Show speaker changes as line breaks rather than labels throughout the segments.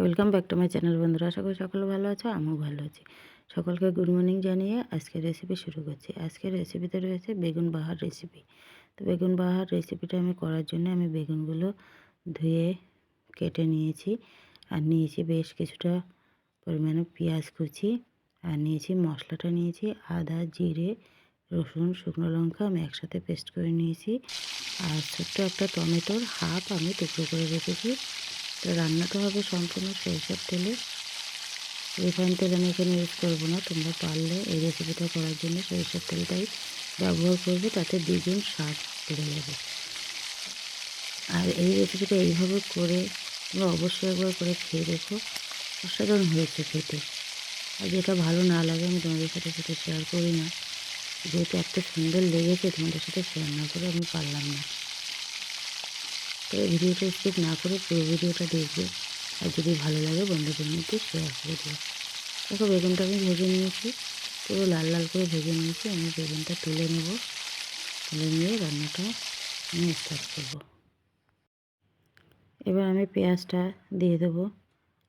Welcome back to my channel বন্ধুরা। আশা করি সকলে ভালো আছো, আমিও ভালো আছি। সকলকে গুড মর্নিং জানিয়ে আজকের রেসিপি শুরু করছি। আজকের রেসিপিতে রয়েছে বেগুন বাহার রেসিপি তো বেগুন বাহার রেসিপিটা আমি করার জন্য আমি বেগুনগুলো ধুয়ে, কেটে নিয়েছি। আর নিয়েছি বেশ কিছুটা পরিমাণে পেঁয়াজ কুচি। আর নিয়েছি মশলাটা নিয়েছি আদা, জিরে, রসুন, শুকনো লঙ্কা। আমি একসাথে পেস্ট করে নিয়েছি। আর ছোট্ট একটা টমেটোর হাফ আমি টুকরো করে রেখেছি। তো রান্নাটা হবে সম্পূর্ণ সরিষার তেলে। রিফাইন তেল আমি এখানে ইউজ করব না, তোমরা পারলে এই রেসিপিটা করার জন্য সরিষার তেলটাই ব্যবহার করবে, তাতে দ্বিগুণ স্বাদ বেড়ে যাবে। আর এই রেসিপিটা এইভাবে করে তোমরা অবশ্যই একবার করে খেয়ে দেখো, অসাধারণ হয়েছে খেতে। আর যেটা ভালো না লাগে আমি তোমাদের সাথে সেটা শেয়ার করি না। যেহেতু এত সুন্দর লেগেছে তোমাদের সাথে শেয়ার না করে আমি পারলাম না। তো ভিডিওটা স্কিপ না করে পুরো ভিডিওটা দেখবে। আর যদি ভালো লাগে বন্ধুদের মধ্যে শেয়ার করে দিও। দেখো বেগুনটা আমি ভেজে নিয়েছি, পুরো লাল লাল করে ভেজে নিয়েছি। আমি বেগুনটা তুলে নেব। তুলে নিয়ে রান্নাটা আমি স্টার্ট করব। এবার আমি পেঁয়াজটা দিয়ে দেবো।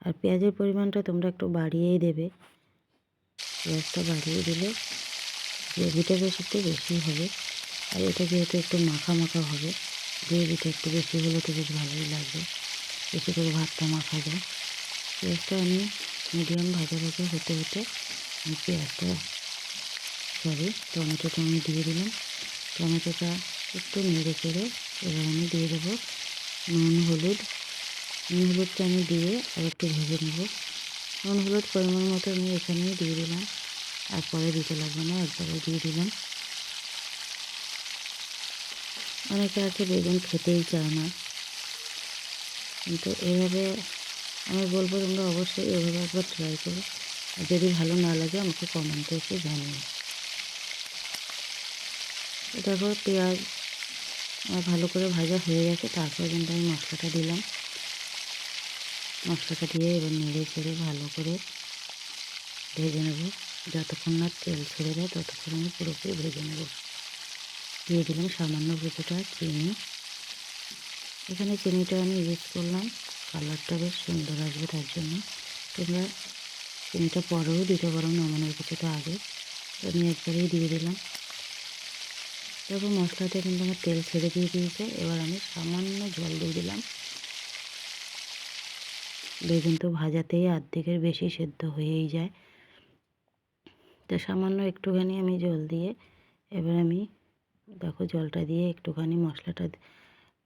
আর পেঁয়াজের পরিমাণটা তোমরা একটু বাড়িয়েই দেবে। পেঁয়াজটা বাড়িয়ে দিলে গ্রেভিটা বেশ বেশি হবে। আর এটা যেহেতু একটু মাখা মাখা হবে গ্রেভিটা একটু বেশি হলে তো বেশ ভালোই লাগবে। বেশি করে ভাতটা মাখা যায়। পেঁয়াজটা আমি মিডিয়াম ভাজা ভাজা হতে হতে আমি পেঁয়াজটা সরি টমেটোটা আমি দিয়ে দিলাম। টমেটোটা একটু নেড়ে চেড়ে এবার আমি দিয়ে দেবো নুন, হলুদ। নুন, হলুদটা আমি দিয়ে আর একটু ভেজে নেব। নুন, হলুদ পরিমাণ মতো আমি এখানেই দিয়ে দিলাম। আর পরে দিতে লাগবে না, একবারে দিয়ে দিলাম। অনেকে আছে বেগুন খেতেই চায় না। কিন্তু এভাবে আমি বলব তোমরা অবশ্যই এভাবে একবার ট্রাই করো। আর যদি ভালো না লাগে আমাকে কমেন্টে একটু জানিও। দেখো পেঁয়াজ ভালো করে ভাজা হয়ে গেছে, তারপর কিন্তু আমি মশলাটা দিলাম। মশলাটা দিয়ে এবার নেড়ে চেড়ে ভালো করে ভেজে নেব। যতক্ষণ না তেল ছেড়ে দেয় ততক্ষণ আমি পুরোপুরি ভেজে নেব। দিয়ে দিলাম সামান্য কিছুটা চিনি। এখানে চিনিটা আমি ইউজ করলাম। কালারটা বেশ সুন্দর আসবে তার জন্য। তোমরা চিনিটা পরেও দিতে পারো নামানোর কিছুটা আগে। আমি একবারেই দিয়ে দিলাম। দেখো মশলাতে কিন্তু আমার তেল ছেড়ে দিয়ে দিয়েছে। এবার আমি সামান্য জল দিয়ে দিলাম। বেগুন তো ভাজাতেই আর্ধেকের বেশি সেদ্ধ হয়েই যায়। তো সামান্য একটুখানি আমি জল দিয়ে এবার আমি দেখো জলটা দিয়ে একটুখানি মশলাটা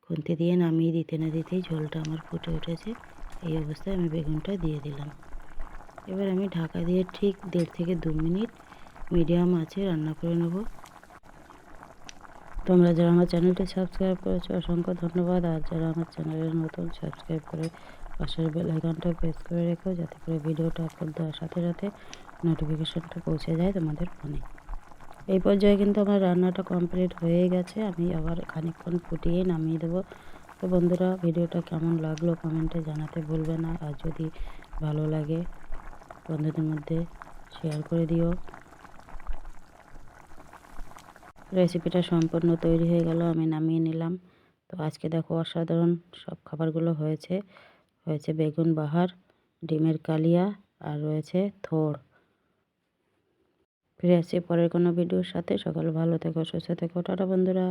খুন্তি দিয়ে নামিয়ে দিতে না দিতেই ঝোলটা আমার ফুটে উঠেছে। এই অবস্থায় আমি বেগুনটা দিয়ে দিলাম। এবার আমি ঢাকা দিয়ে ঠিক দেড় থেকে দু মিনিট মিডিয়াম আছে রান্না করে নেব। তোমরা যারা আমার চ্যানেলটি সাবস্ক্রাইব করেছ, অসংখ্য ধন্যবাদ। আর যারা আমার চ্যানেলের নতুন, সাবস্ক্রাইব করে পাশের বেল আইকনটা প্রেস করে রেখো, যাতে করে ভিডিওটা আপলোড দেওয়ার সাথে সাথে নোটিফিকেশনটা পৌঁছে যায় তোমাদের ফোনে। এই পর্যায়ে কিন্তু আমার রান্নাটা কমপ্লিট হয়ে গেছে। আমি আবার খানিকক্ষণ ফুটিয়ে নামিয়ে দেবো। তো বন্ধুরা, ভিডিওটা কেমন লাগল কমেন্টে জানাতে ভুলবে না। আর যদি ভালো লাগে, বন্ধুদের মধ্যে শেয়ার করে দিও। রেসিপিটা সম্পূর্ণ তৈরি হয়ে গেল, আমি নামিয়ে নিলাম। তো আজকে দেখো অসাধারণ সব খাবারগুলো হয়েছে। হয়েছে বেগুন বাহার, ডিমের কালিয়া, আর রয়েছে থোড়। ফিরে আসছি পরের কোনো ভিডিওর সাথে। সকাল ভালো থেকো সুস্থ থেকো। টাটা বন্ধুরা।